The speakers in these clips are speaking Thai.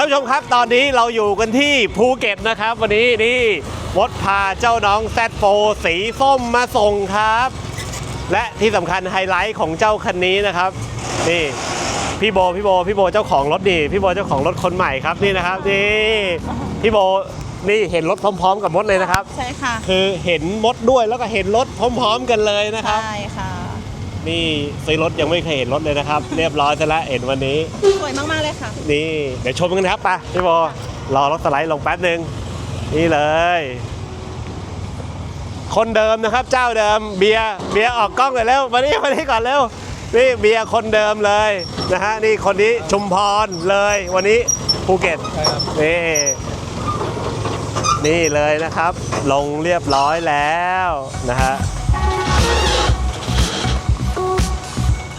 ท่านผู้ชมครับ ตอนนี้เราอยู่กันที่ภูเก็ตนะครับ วันนี้นี่มดพาเจ้าน้องแซดโฟสีส้มมาส่งครับ และที่สำคัญไฮไลท์ของเจ้าคันนี้นะครับนี่พี่โบพี่โบพี่โบเจ้าของรถนี่พี่โบเจ้าของรถคนใหม่ครับนี่นะครับนี่พี่โบนี่เห็นรถพร้อม ๆ กับมดเลยนะครับ ใช่ค่ะ คือเห็นมดด้วยแล้วก็เห็นรถพร้อม ๆ กันเลยนะครับ ใช่ค่ะ นี่ซื้อรถยังไม่เคยเห็นรถเลยนะครับ เรียบร้อยซะแล้วเห็นวันนี้ สวยมาก ๆ เลยค่ะ นี่เดี๋ยวชมกันครับไปพี่โบรอรถสไลด์ลงแป๊บหนึ่งนี่เลย คนเดิมนะครับ เจ้าเดิมเบียร์เบียร์ออกกล้องเลยเร็วมานี่มานี่ก่อนเร็วนี่เบียร์คนเดิมเลยนะฮะนี่คนนี้ชุมพรเลยวันนี้ภูเก็ตนี่นี่เลยนะครับ ลงเรียบร้อยแล้วนะฮะ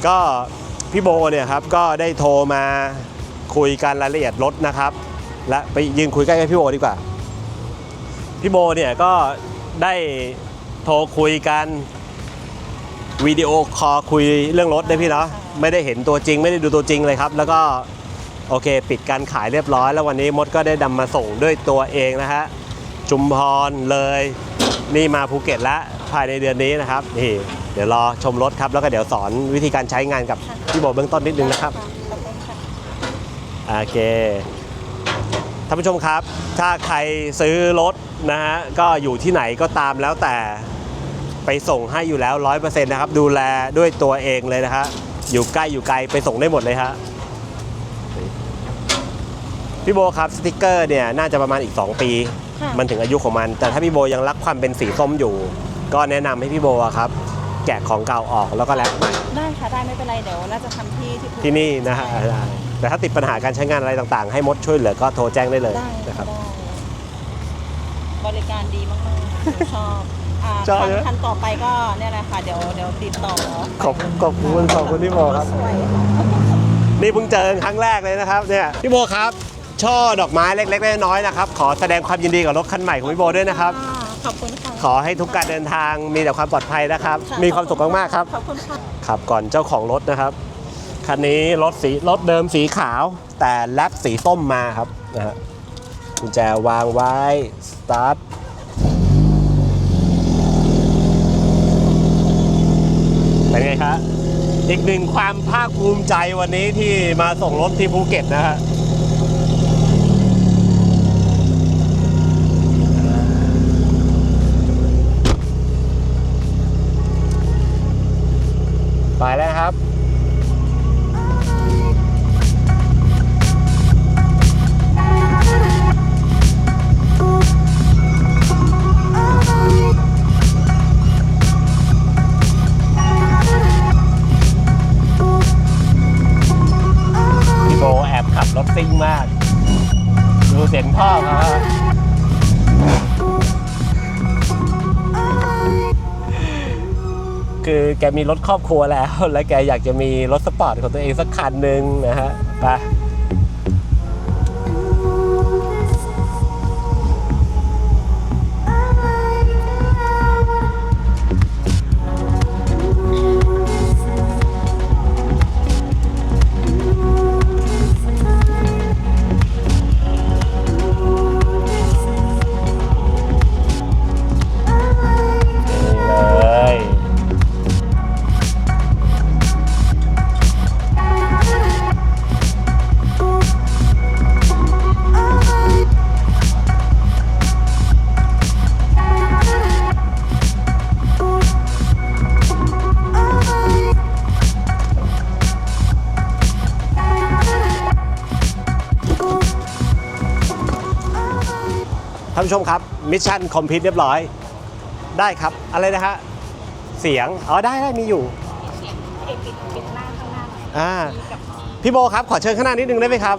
ก็พี่โบเนี่ยครับก็ได้โทรมาคุยกันรายละเอียดรถนะครับ และไปยืนคุยใกล้ๆพี่โบดีกว่า พี่โบเนี่ยก็ได้โทรคุยกันวิดีโอคอลคุยเรื่องรถได้พี่เนาะไม่ได้เห็นตัวจริง ไม่ได้ดูตัวจริงเลยครับ แล้วก็โอเค ปิดการขายเรียบร้อย แล้ววันนี้มดก็ได้นำมาส่งด้วยตัวเองนะฮะ จุมพรเลย นี่มาภูเก็ตแล้ว ภายในเดือนนี้นะครับนี่เดี๋ยวรอชมรถครับแล้วก็เดี๋ยวสอนวิธีการใช้งานกับพี่โบเบื้องต้นนิดนึงนะครับขอบคุณค่ะโอเคท่านผู้ชมครับ ถ้าใครซื้อรถนะฮะก็อยู่ที่ไหนก็ตามแล้วแต่ไปส่งให้อยู่แล้ว 100%นะครับดูแลด้วยตัวเองเลยนะฮะอยู่ใกล้อยู่ไกลไปส่งได้หมดเลยฮะพี่โบครับสติกเกอร์เนี่ยน่าจะประมาณอีก 2 ปีค่ะมันถึงอายุของมัน แต่ถ้าพี่โบยังรักความเป็นสีส้มอยู่ ก็แนะนำให้พี่โบอะครับ แกะของเก่าออกแล้วก็แลกใหม่ได้ค่ะได้ไม่เป็นไรเดี๋ยวน่าจะทำที่ที่ภูเก็ตที่นี่นะฮะได้แต่ถ้าติดปัญหาการใช้งานอะไรต่างๆ ให้มดช่วยเหลือก็โทรแจ้งได้เลยได้นะครับ ได้บริการดีมากๆหนูชอบอ่าชอบคันเยอะ คันต่อไปก็เนี่ยแหละค่ะเดี๋ยวเดี๋ยวติดต่อขอบขอบคุณขอบคุณพี่โบครับ สวยค่ะ นี่เพิ่งเจอกันครั้งแรกเลยนะครับเนี่ยพี่โบครับ ช่อดอกไม้เล็กๆน้อยๆนะครับ ขอแสดงความยินดีกับรถคันใหม่ของพี่โบด้วยนะครับอ่า ขอบคุณค่ะ ขอให้ทุกการเดินทางมีแต่ความปลอดภัยนะครับะมีความสุขมากๆครับ ขอบคุณค่ะ ขับก่อนเจ้าของรถนะครับ คันนี้รถสีรถเดิมสีขาว แต่แลปสีส้มมาครับนะฮะกุญแจวางไว้ สตาร์ทเป็นไงครับอีกหนึ่งความภาคภูมิใจวันนี้ที่มาส่งรถที่ภูเก็ตนะฮะ ซิ่งมาก ดูเสียงท่อเขาคือแกมีรถครอบครัวแล้ว และแกอยากจะมีรถสปอร์ตของตัวเองสักคันหนึ่งนะฮะไปานผู้ชมครับมิชชั่นคอมพิวเรียบร้อย ได้ครับ อะไรนะฮะเสียง อ๋อ ได้ได้มีอยู่อ่าพี่โบครับ ขอเชิญข้างหน้านิดนึงได้ไหมครับ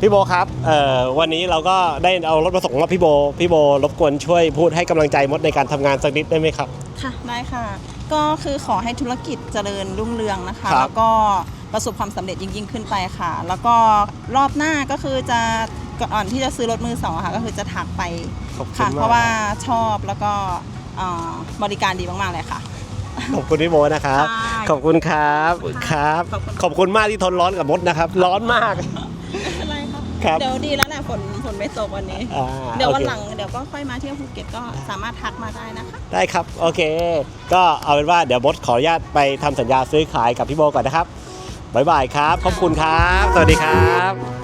พี่โบครับเอ่อวันนี้เราก็ได้เอารถมาส่งมอบพี่โบ พี่โบรบกวนช่วยพูดให้กำลังใจมดในการทำงานสักนิดได้ไหมครับ ค่ะได้ค่ะ ก็คือขอให้ธุรกิจเจริญรุ่งเรืองนะคะ ครับแล้วก็ ประสบความสำเร็จยิ่งยิ่งขึ้นไปค่ะ แล้วก็รอบหน้าก็คือจะก่อนที่จะซื้อรถมือสองอะค่ะก็คือจะถักไปขอบคุณค่ะมากเพราะว่าชอบแล้วก็เอ่อบริการดีมากๆเลยค่ะขอบคุณพี่โบนะครับค่ะขอบคุณครับครับขอบคุณขอบคุณมากที่ทนร้อนกับมดนะครับ ร้อนมากไม่เป็นไรครับครับเดี๋ยวดีแล้วแหละฝนฝนไม่ตกวันนี้อ่าเดี๋ยววันโอคหลังเดี๋ยวก็ค่อยมาเที่ยวภูเก็ตก็สามารถทักมาได้นะคะ ได้ครับ โอเค ก็เอาเป็นว่าเดี๋ยวมดขออนุญาตไปทำสัญญาซื้อขายกับพี่โบก่อนนะครับ บ๊ายบายครับ ขอบคุณครับ สวัสดีครับ